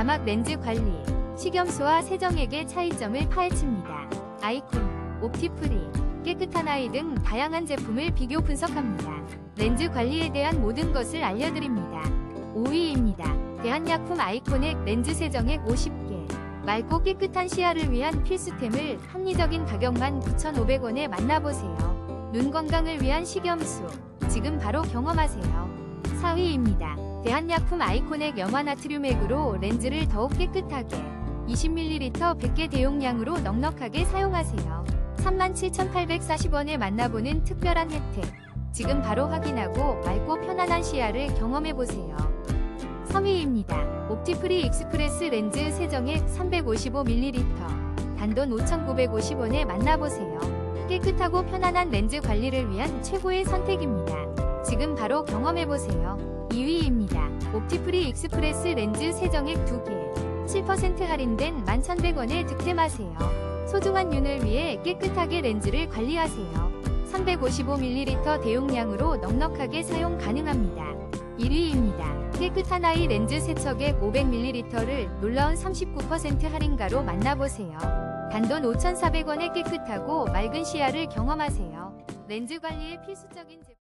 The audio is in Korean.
자막 렌즈 관리, 식염수와 세정액의 차이점을 파헤칩니다. 아이콘, 옵티프리, 깨끗한 아이 등 다양한 제품을 비교 분석합니다. 렌즈 관리에 대한 모든 것을 알려드립니다. 5위입니다. 대한약품 아이코넥 렌즈 세정액 50개. 맑고 깨끗한 시야를 위한 필수템을 합리적인 가격만 9,500원에 만나보세요. 눈 건강을 위한 식염수. 지금 바로 경험하세요. 4위입니다. 대한약품 아이코넥 염화 나트륨 액으로 렌즈를 더욱 깨끗하게 20ml 100개 대용량으로 넉넉하게 사용하세요. 37,840원에 만나보는 특별한 혜택. 지금 바로 확인하고 맑고 편안한 시야를 경험해보세요. 3위입니다. 옵티프리 익스프레스 렌즈 세정액 355ml. 단돈 5,950원에 만나보세요. 깨끗하고 편안한 렌즈 관리를 위한 최고의 선택입니다. 지금 바로 경험해보세요. 2위입니다. 옵티프리 익스프레스 렌즈 세정액 2개. 7% 할인된 11,100원에 득템하세요. 소중한 눈을 위해 깨끗하게 렌즈를 관리하세요. 355ml 대용량으로 넉넉하게 사용 가능합니다. 1위입니다. 깨끗한 아이 렌즈 세척액 500ml를 놀라운 39% 할인가로 만나보세요. 단돈 5,400원에 깨끗하고 맑은 시야를 경험하세요. 렌즈 관리에 필수적인 제품